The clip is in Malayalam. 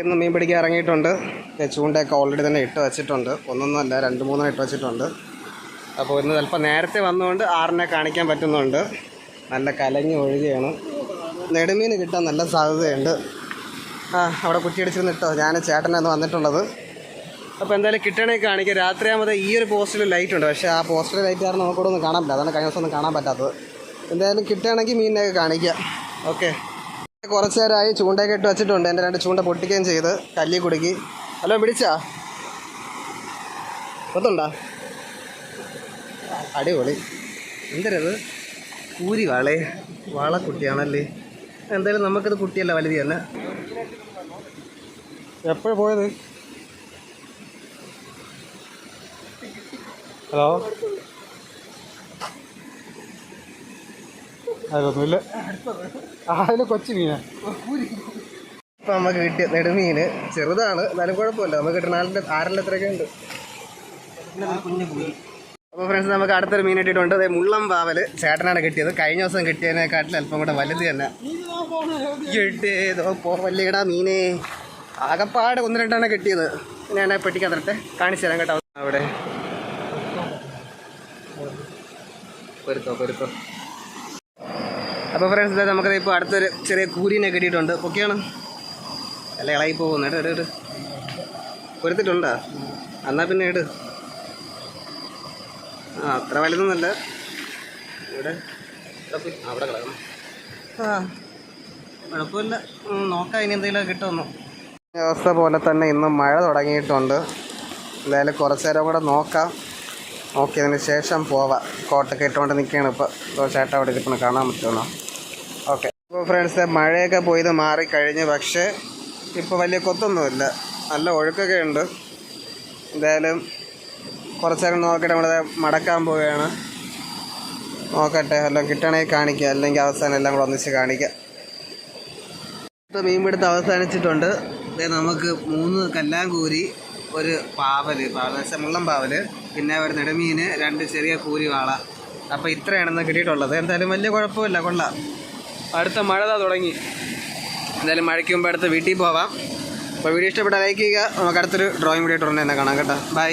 ഇന്ന് മീൻ പിടിക്കാൻ ഇറങ്ങിയിട്ടുണ്ട്. ചൂണ്ടയൊക്കെ ഓൾറെഡി തന്നെ ഇട്ട് വെച്ചിട്ടുണ്ട്. ഒന്നൊന്നുമല്ല രണ്ട് മൂന്നെണ്ണം ഇട്ട് വെച്ചിട്ടുണ്ട്. അപ്പോൾ ഇന്ന് ചിലപ്പോൾ നേരത്തെ വന്നുകൊണ്ട് ആറിനെ കാണിക്കാൻ പറ്റുന്നുണ്ട്. നല്ല കലങ്ങി ഒഴുകയാണ്. നെടുമീൻ കിട്ടാൻ നല്ല സാധ്യതയുണ്ട്. ആ അവിടെ കുറ്റിയടിച്ചിരുന്ന് ഇട്ടോ. ഞാൻ ചേട്ടനാണ് വന്നിട്ടുള്ളത്. അപ്പോൾ എന്തായാലും കിട്ടണേ കാണിക്കാം. രാത്രിയാകുമ്പോൾ ഈ ഒരു പോസ്റ്റിൽ ലൈറ്റ് ഉണ്ട്. പക്ഷേ ആ പോസ്റ്റിൽ ലൈറ്റ് കാരണം നമുക്കിവിടെ ഒന്നും കാണാൻ പറ്റില്ല. അതാണ് കഴിഞ്ഞ ദിവസം ഒന്നും കാണാൻ പറ്റാത്തത്. എന്തായാലും കിട്ടുകയാണെങ്കിൽ മീനിനെയൊക്കെ കാണിക്കാം. ഓക്കെ. കുറച്ച് നേരമായി ചൂണ്ടയൊക്കെ ഇട്ട് വെച്ചിട്ടുണ്ട്. എന്റെ രണ്ട് ചൂണ്ട പൊട്ടിക്കുകയും ചെയ്ത് കല്ലി കുടുക്കി. ഹലോ പിടിച്ചാ? കൊത്തുണ്ടാ അടിപൊളി. എന്തരത്? കൂരി വാളേ. വാളക്കുട്ടിയാണല്ലേ എന്തായാലും നമുക്കിത് കുട്ടിയല്ല വലുതി തന്നെ. എപ്പോഴും പോയത്? ഹലോ? അതൊന്നുമില്ല. അതിന് കൊച്ചു മീനാ. ഇപ്പം നമുക്ക് കിട്ടിയ നെടുമീന് ചെറുതാണ് എന്നാലും കുഴപ്പമില്ല. നമുക്ക് കിട്ടുന്ന ആറിന്റെ ആറിന്റെ എത്രയൊക്കെ ഉണ്ട്. അപ്പോൾ ഫ്രണ്ട്സ് നമുക്ക് അടുത്തൊരു മീൻ കിട്ടിയിട്ടുണ്ട്. അതെ മുള്ളം പാവൽ ചേട്ടനാണ് കിട്ടിയത്. കഴിഞ്ഞ ദിവസം കിട്ടിയതിനെക്കാട്ടിൽ അല്പം കൂടെ വലുത് തന്നെ. കിട്ടിയതോ പോ വല്യടാ മീനേ. ആകപ്പാട് ഒന്ന് രണ്ടാണ് കിട്ടിയത്. ഞാൻ പെട്ടിക്കതരട്ടെ കാണിച്ചു തരാം കേട്ടോ. അവിടെ. പൊരുത്തോ പൊരുത്തോ. അപ്പോൾ ഫ്രണ്ട്സ് ഇതാ നമുക്കത് ഇപ്പോൾ അടുത്തൊരു ചെറിയ കൂരിനെ കിട്ടിയിട്ടുണ്ട്. പൊക്കെയാണ്. അല്ല ഇളകി പോകുന്നു. ഇട് ഇട് പൊരുത്തിട്ടുണ്ടോ? എന്നാൽ പിന്നെ ഇട്. ആ അത്ര വലുതൊന്നുമല്ല. ഇവിടെ അവിടെ കിടക്കണം. ആ കുഴപ്പമില്ല നോക്കാം ഇനി എന്തെങ്കിലും കിട്ടുമെന്നോ. അവസ്ഥ പോലെ തന്നെ ഇന്ന് മഴ തുടങ്ങിയിട്ടുണ്ട്. എന്തായാലും കുറച്ച് നേരം കൂടെ നോക്കാം. നോക്കിയതിന് ശേഷം പോവാം. കോട്ടൊക്കെ ഇട്ടുകൊണ്ട് നിൽക്കുകയാണ് ഇപ്പോൾ ചേട്ടൻ അവിടെ ഇരിക്കണം കാണാൻ പറ്റുമെന്നോ ഓക്കെ. ഇപ്പോൾ ഫ്രണ്ട്സ് മഴയൊക്കെ പോയത് മാറിക്കഴിഞ്ഞ് പക്ഷേ ഇപ്പോൾ വലിയ കൊത്തൊന്നുമില്ല. നല്ല ഒഴുക്കൊക്കെ ഉണ്ട്. എന്തായാലും കുറച്ച് നേരം നോക്കട്ടെ നമ്മളത് മടക്കാൻ പോവുകയാണ്. നോക്കട്ടെ എല്ലാം കിട്ടണമെങ്കിൽ കാണിക്കുക അല്ലെങ്കിൽ അവസാനം എല്ലാം കൂടെ ഒന്നിച്ച് കാണിക്കാം. ഇപ്പോൾ മീൻപിടുത്തം അവസാനിച്ചിട്ടുണ്ട്. നമുക്ക് മൂന്ന് കല്ലാങ്കൂരി ഒരു പാവൽ. പാവൽ വെച്ചാൽ മുള്ളം പിന്നെ ഒരു നെടുമീന് രണ്ട് ചെറിയ കൂരി വാള അപ്പോൾ ഇത്രയാണെന്ന് കിട്ടിയിട്ടുള്ളത്. എന്തായാലും വലിയ കുഴപ്പമില്ല കൊള്ളാം. അടുത്ത മഴ തുടങ്ങി. എന്തായാലും മഴയ്ക്ക് മുമ്പ് അടുത്ത് വീട്ടിൽ പോവാം. അപ്പോൾ വീഡിയോ ഇഷ്ടപ്പെട്ട ലൈക്ക് ചെയ്യുക. നമുക്ക് അടുത്തൊരു ഡ്രോയിങ് വീഡിയോ ഇട്ടുണ്ടെന്ന് കാണാം കേട്ടോ. ബൈ